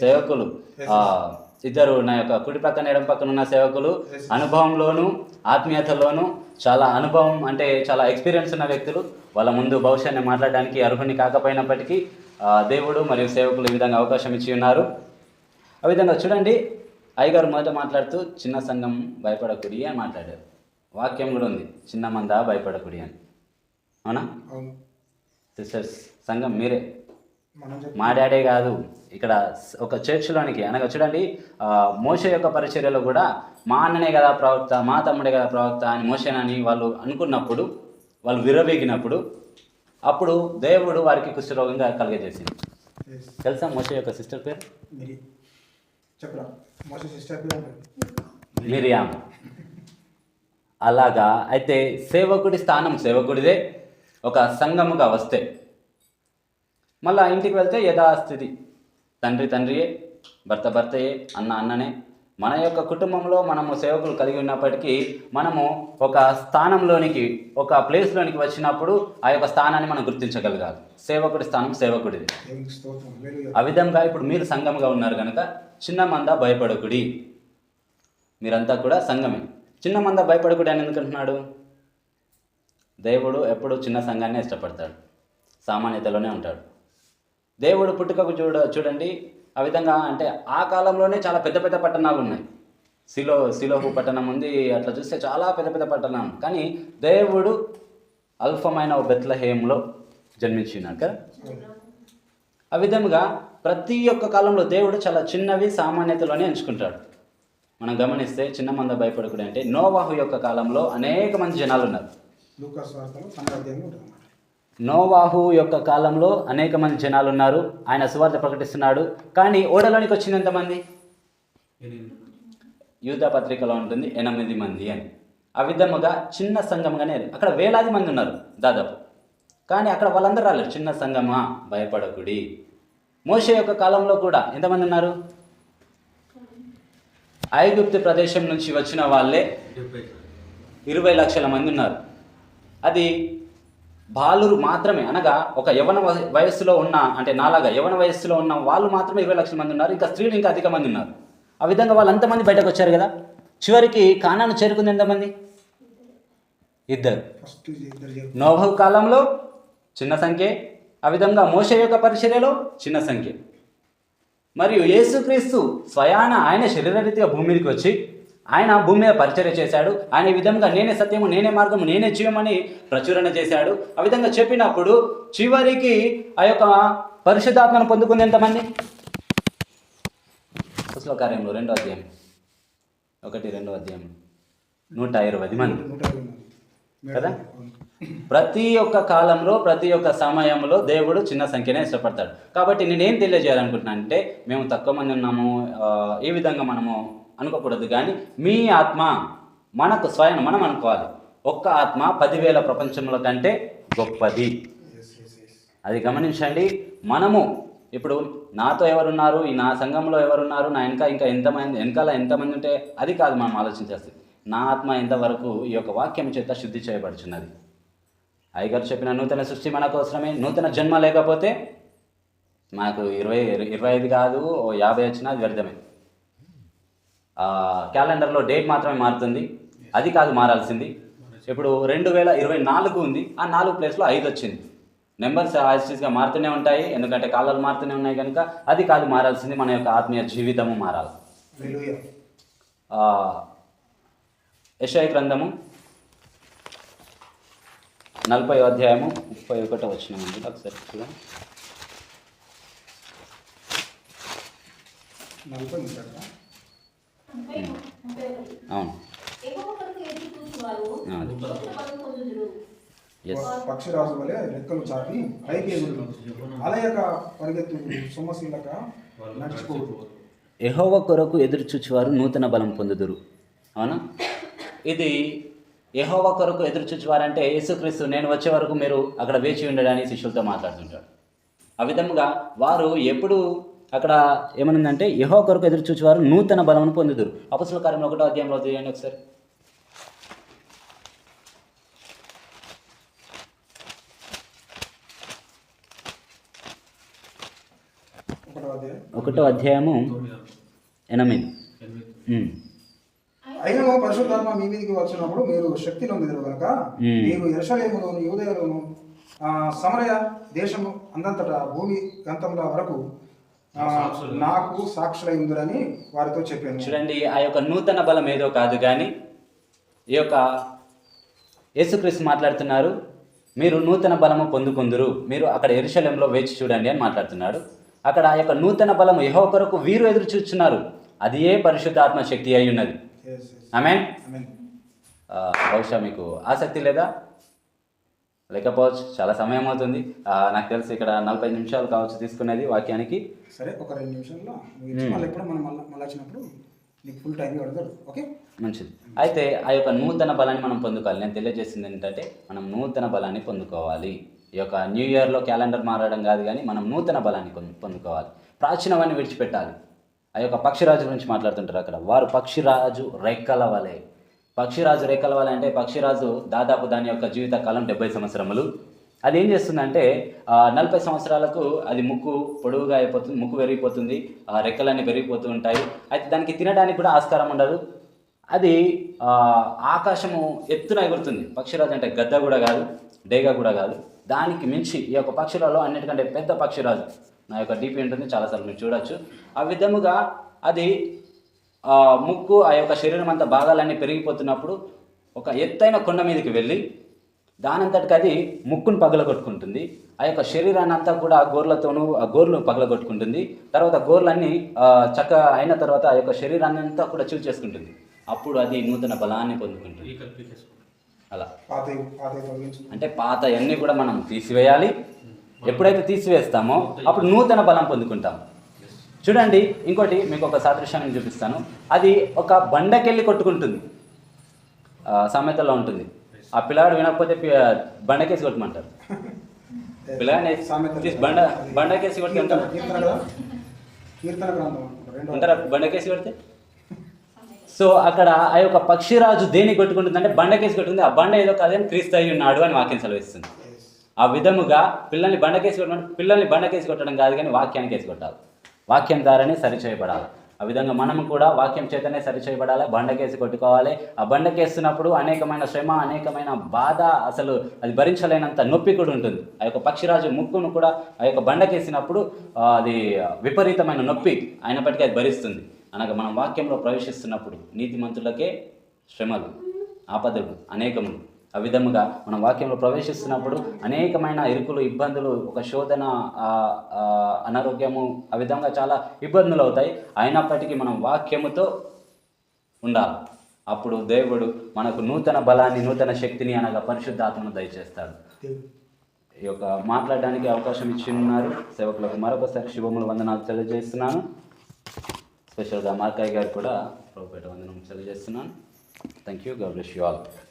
సేవకులు. ఆ, ఇద్దరు నా యొక్క కుడి పక్కన ఎడం పక్కన ఉన్న సేవకులు. అనుభవంలోను ఆత్మీయతలోను చాలా అనుభవం అంటే చాలా ఎక్స్పీరియన్స్ ఉన్న వ్యక్తులు. వాళ్ళ ముందు భవిష్యాన్ని మాట్లాడడానికి అర్హుని కాకపోయినప్పటికీ దేవుడు మరియు సేవకులు ఈ విధంగా అవకాశం ఇచ్చి ఉన్నారు. ఆ విధంగా చూడండి అయ్యగారు మొదట మాట్లాడుతూ చిన్న సంఘం భయపడకుడి అని మాట్లాడారు. వాక్యం కూడా ఉంది చిన్న మంద భయపడకుడి అని. అవునా? సిస్టర్స్ సంఘం మీరే. మా డాడే కాదు ఇక్కడ ఒక చర్చిలోనికి అనగా చూడండి మోషే యొక్క పరిచర్యలో కూడా మా అన్ననే కదా ప్రవక్త మా తమ్ముడే కదా ప్రవక్త అని మోషేనని వాళ్ళు అనుకున్నప్పుడు వాళ్ళు విరవేగినప్పుడు అప్పుడు దేవుడు వారికి కుష్ఠరోగంగా కలిగజేసింది. తెలుసా మోషే యొక్క సిస్టర్ పేరు? మీరు. చెప్పరా. మోస సిస్టర్ పేరు అంటారు మిరియాం అలాగా అయితే సేవకుడి స్థానం సేవకుడిదే ఒక సంఘముగా వస్తే మళ్ళా ఇంటికి వెళ్తే యథాస్థితి. తండ్రి తండ్రియే భర్త భర్తయే అన్న అన్ననే. మన యొక్క కుటుంబంలో మనము సేవకులు కలిగి ఉన్నప్పటికీ మనము ఒక స్థానంలోనికి ఒక ప్లేస్లోనికి వచ్చినప్పుడు ఆ యొక్క స్థానాన్ని మనం గుర్తించగలగాలి. సేవకుడి స్థానం సేవకుడిది. ఆ విధంగా ఇప్పుడు మీరు సంఘముగా ఉన్నారు కనుక చిన్న మంద భయపడకుడి. మీరంతా కూడా సంఘమే. చిన్న మంద భయపడకుడి అని ఎందుకు అంటున్నాడు? దేవుడు ఎప్పుడు చిన్న సంఘాన్ని ఇష్టపడతాడు. సామాన్యతలోనే ఉంటాడు. దేవుడు పుట్టుకకు చూడ చూడండి. ఆ విధంగా అంటే ఆ కాలంలోనే చాలా పెద్ద పెద్ద పట్టణాలు ఉన్నాయి. సిలో సిలోహు పట్టణం ఉంది అట్లా చూస్తే చాలా పెద్ద పెద్ద పట్టణం. కానీ దేవుడు అల్పమైన ఓ బెత్లహేయంలో జన్మించినాడు ఆ విధముగా ప్రతి ఒక్క కాలంలో దేవుడు చాలా చిన్నవి సామాన్యతలోనే ఎంచుకుంటాడు. మనం గమనిస్తే చిన్న మంద భయపడకుడు అంటే నోవాహు యొక్క కాలంలో అనేక మంది జనాలు ఉన్నారు. నోవాహు యొక్క కాలంలో అనేక మంది జనాలు ఉన్నారు ఆయన సువార్త ప్రకటిస్తున్నాడు. కానీ ఓడలోనికి వచ్చింది ఎంతమంది? యూత పత్రికలో ఉంటుంది ఎనిమిది మంది అని. ఆ విధముగా చిన్న సంఘంగానే అక్కడ వేలాది మంది ఉన్నారు దాదాపు. కానీ అక్కడ వాళ్ళందరూ రాలేరు చిన్న సంఘమా? భయపడకుడి. మోషే యొక్క కాలంలో కూడా ఎంతమంది ఉన్నారు? ఐగుప్తి ప్రదేశం నుంచి వచ్చిన వాళ్ళే ఇరవై లక్షల మంది ఉన్నారు. అది బాలురు మాత్రమే అనగా ఒక యవన వయస్సులో ఉన్న అంటే నాలాగా యవన వయస్సులో ఉన్న వాళ్ళు మాత్రమే ఇరవై లక్షల మంది ఉన్నారు. ఇంకా స్త్రీలు ఇంకా అధిక మంది ఉన్నారు. ఆ విధంగా వాళ్ళు అంతమంది బయటకు వచ్చారు కదా? చివరికి కానాను చేరుకుంది ఎంతమంది ఇద్దరు. నోభవ కాలంలో చిన్న సంఖ్య. ఆ విధంగా మోస యొక్క పరిచర్యలో చిన్న సంఖ్య. మరియు యేసుక్రీస్తు స్వయాన ఆయన శరీరరీతిగా భూమి మీదకి వచ్చి ఆయన భూమి మీద పరిచర్య చేశాడు. ఆయన ఈ విధంగా నేనే సత్యము నేనే మార్గము నేనే జీవమని ప్రచురణ చేశాడు. ఆ విధంగా చెప్పినప్పుడు చివరికి ఆ యొక్క పరిశుద్ధాత్మను పొందుకుంది ఎంతమంది? అసలు కార్యంలో రెండో అధ్యాయం. ఒకటి రెండో అధ్యాయం. నూట ఇరవై మంది. కదా? ప్రతి ఒక్క కాలంలో ప్రతి ఒక్క సమయంలో దేవుడు చిన్న సంఖ్యనే ఇష్టపడతాడు. కాబట్టి నేనేం తెలియజేయాలనుకుంటున్నాను అంటే మేము తక్కువ మంది ఉన్నాము. ఈ విధంగా మనము అనుకోకూడదు. కానీ మీ ఆత్మ మనకు స్వయం మనం అనుకోవాలి. ఒక్క ఆత్మ పదివేల ప్రపంచంలో కంటే గొప్పది. అది గమనించండి. మనము ఇప్పుడు నాతో ఎవరున్నారు? ఈ నా సంఘంలో ఎవరున్నారు? నా వెనక ఇంకా ఎంతమంది వెనకాల ఎంతమంది ఉంటే అది కాదు మనం ఆలోచించేస్తుంది నా ఆత్మ ఎంతవరకు ఈ యొక్క వాక్యం చేత శుద్ధి చేయబడుచున్నది? అయ్యగారు చెప్పిన నూతన సృష్టి మన కోసమే. నూతన జన్మ లేకపోతే మాకు ఇరవై ఇరవై ఐదు కాదు ఓ యాభై వచ్చినా అది వ్యర్థమే. క్యాలెండర్లో డేట్ మాత్రమే మారుతుంది. అది కాదు మారాల్సింది. ఇప్పుడు రెండు వేల ఇరవై నాలుగు ఉంది. ఆ నాలుగు ప్లేస్లో ఐదు వచ్చింది. నెంబర్స్ యాజిటీస్గా మారుతూనే ఉంటాయి. ఎందుకంటే కాలాలు మారుతూనే ఉన్నాయి కనుక అది కాదు మారాల్సింది. మన యొక్క ఆత్మీయ జీవితము మారాలి. యెషయా గ్రంథము నలభై అధ్యాయము ముప్పై ఒకటో వచ్చిన ఒకసారి చూడండి. నలభై అవును. ఎక్కువ కొరకు ఎదురు చూచువారు ఆ, అది. నూతన బలం పొందుదురు. ఎస్ పక్షిరాజు వలె రెక్కలు చాపి పైకి ఎగురు అలయక పరిగెత్తు సొమ్మశీలక నడుచుకోదు యెహోవా కొరకు ఎదురు చూచువారు నూతన బలం పొందుదురు. అవునా? ఇది యెహోవా కొరకు ఎదురు చూచువారంటే యేసుక్రీస్తు నేను వచ్చే వరకు మీరు అక్కడ వేచి ఉండడానికి శిష్యులతో మాట్లాడుతుంటాడు ఆ విధముగా వారు ఎప్పుడు అక్కడ ఏమనుందంటే యెహోవా కొరకు ఎదురు చూచువారు నూతన బలమును పొందుదురు. అపసుల కార్యంలో ఒకటో అధ్యాయంలో చేయండి ఒకసారి. ఒకటో అధ్యాయం. ఒకటో అధ్యాయము ఎనిమిది. అయినను పరిశుద్ధాత్మ మీ మీదకి వచ్చినప్పుడు మీరు శక్తి నొందిదరు కనుక. మీరు ఎరుషలేములోను యూదయలోను సమరయ దేశము అందంతటా భూమి గంతముల వరకు నాకు సాక్షులై. ఉందిరని వారితో చెప్పాను. చూడండి ఆ యొక్క నూతన బలం ఏదో కాదు కానీ ఈ యొక్క యేసుక్రీస్తు మాట్లాడుతున్నారు మీరు నూతన బలము పొందుకుందురు మీరు అక్కడ ఎరుశలంలో వేచి చూడండి అని మాట్లాడుతున్నాడు. అక్కడ ఆ యొక్క నూతన బలము యహో కొరకు వీరు ఎదురు చూస్తున్నారు. అది ఏ పరిశుద్ధాత్మ శక్తి అయి ఉన్నది. ఆమె. బహుశా మీకు ఆసక్తి లేదా? లేకపోవచ్చు చాలా సమయం అవుతుంది. నాకు తెలిసి ఇక్కడ నలభై నిమిషాలు కావచ్చు తీసుకునేది వాక్యానికి. సరే ఒక రెండు నిమిషాల్లో ముగించి మళ్ళీ ఎప్పుడు మనం మళ్ళీ మళ్ళీ వచ్చినప్పుడు నీకు ఫుల్ టైం పెడతారు. ఓకే? మంచిది. అయితే ఆ యొక్క నూతన బలాన్ని మనం పొందుకోవాలి. నేను తెలియజేసింది ఏంటంటే మనం నూతన బలాన్ని పొందుకోవాలి. ఈ యొక్క న్యూ ఇయర్లో క్యాలెండర్ మారడం కాదు కానీ మనం నూతన బలాన్ని పొందు- పొందుకోవాలి. ప్రాచీనవాన్ని విడిచిపెట్టాలి. ఆ యొక్క పక్షిరాజు గురించి మాట్లాడుతుంటారు అక్కడ. వారు పక్షిరాజు రెక్కల వలె. పక్షిరాజు రెక్కల వల్ల అంటే పక్షిరాజు దాదాపు దాని యొక్క జీవిత కాలం డెబ్బై సంవత్సరములు. అది ఏం చేస్తుందంటే నలభై సంవత్సరాలకు అది ముక్కు పొడవుగా అయిపోతుంది ముక్కు పెరిగిపోతుంది ఆ రెక్కలన్నీ పెరిగిపోతూ ఉంటాయి. అయితే దానికి తినడానికి కూడా ఆస్కారం ఉండదు. అది ఆకాశము ఎత్తున ఎగురుతుంది. పక్షిరాజు అంటే గద్ద కూడా కాదు డేగ కూడా కాదు. దానికి మించి ఈ యొక్క పక్షులలో అన్నిటికంటే పెద్ద పక్షిరాజు నా యొక్క డీపీ ఉంటుంది. చాలాసార్లు మీరు చూడొచ్చు. ఆ విధముగా అది ముక్కు ఆ యొక్క శరీరం అంతా భాగాలన్నీ పెరిగిపోతున్నప్పుడు ఒక ఎత్తైన కొండ మీదకి వెళ్ళి దానంతటికి అది ముక్కును పగలగొట్టుకుంటుంది. ఆ యొక్క శరీరాన్ని అంతా కూడా ఆ గోర్లతోనూ ఆ గోర్లు పగలగొట్టుకుంటుంది. తర్వాత గోర్లన్నీ చక్క అయిన తర్వాత ఆ యొక్క శరీరాన్ని అంతా కూడా చూ చేసుకుంటుంది. అప్పుడు అది నూతన బలాన్ని పొందుకుంటుంది. అలా. పాత పాత తొలగించు అంటే పాత అన్నీ కూడా మనం తీసివేయాలి. ఎప్పుడైతే తీసివేస్తామో అప్పుడు నూతన బలం పొందుకుంటాం. చూడండి ఇంకోటి మీకు ఒక సాదృశ్యాన్ని చూపిస్తాను. అది ఒక బండకెళ్ళి కొట్టుకుంటుంది. సామెతలో ఉంటుంది. ఆ పిల్లాడు వినకపోతే బండకేసి కొట్టమంటారు. తీసి బండ బండకేసి కొట్టి ఉంటారు. బండకేసి కొడితే? సో అక్కడ ఆ యొక్క పక్షిరాజు దేని కొట్టుకుంటుంది అంటే బండకేసి కొట్టుకుంది. ఆ బండ ఏదో కాదని క్రీస్తు అయి ఉన్నాడు అని వాక్యం సెలవిస్తుంది. ఆ విధముగా పిల్లల్ని బండకేసి కొట్టడం పిల్లల్ని బండకేసి కొట్టడం కాదు కానీ వాక్యానికి వేసి కొట్టాలి. వాక్యం ద్వారానే సరిచేయబడాలి. ఆ విధంగా మనం కూడా వాక్యం చేతనే సరిచేయబడాలి. బండకేసి కొట్టుకోవాలి. ఆ బండకేస్తున్నప్పుడు అనేకమైన శ్రమ అనేకమైన బాధ అసలు అది భరించలేనంత నొప్పి కూడా ఉంటుంది. ఆ యొక్క పక్షిరాజు ముక్కును కూడా ఆ యొక్క బండకేసినప్పుడు అది విపరీతమైన నొప్పి అయినప్పటికీ అది భరిస్తుంది. అనగా మనం వాక్యంలో ప్రవేశిస్తున్నప్పుడు నీతిమంతులకే శ్రమలు ఆపదలు అనేకములు. ఆ విధముగా మనం వాక్యంలో ప్రవేశిస్తున్నప్పుడు అనేకమైన ఇరుకులు ఇబ్బందులు ఒక శోధన అనారోగ్యము ఆ విధంగా చాలా ఇబ్బందులు అవుతాయి. అయినప్పటికీ మనం వాక్యముతో ఉండాలి. అప్పుడు దేవుడు మనకు నూతన బలాన్ని నూతన శక్తిని అనగా పరిశుద్ధాత్మను దయచేస్తాడు. ఈ యొక్క మాట్లాడడానికి అవకాశం ఇచ్చి ఉన్నారు. సేవకులకు మరొకసారి శుభములు వందనాలు తెలియజేస్తున్నాను. స్పెషల్గా మార్కాయ్ గారు కూడా ప్రభుపేట వందనం తెలియజేస్తున్నాను. Thank you god you all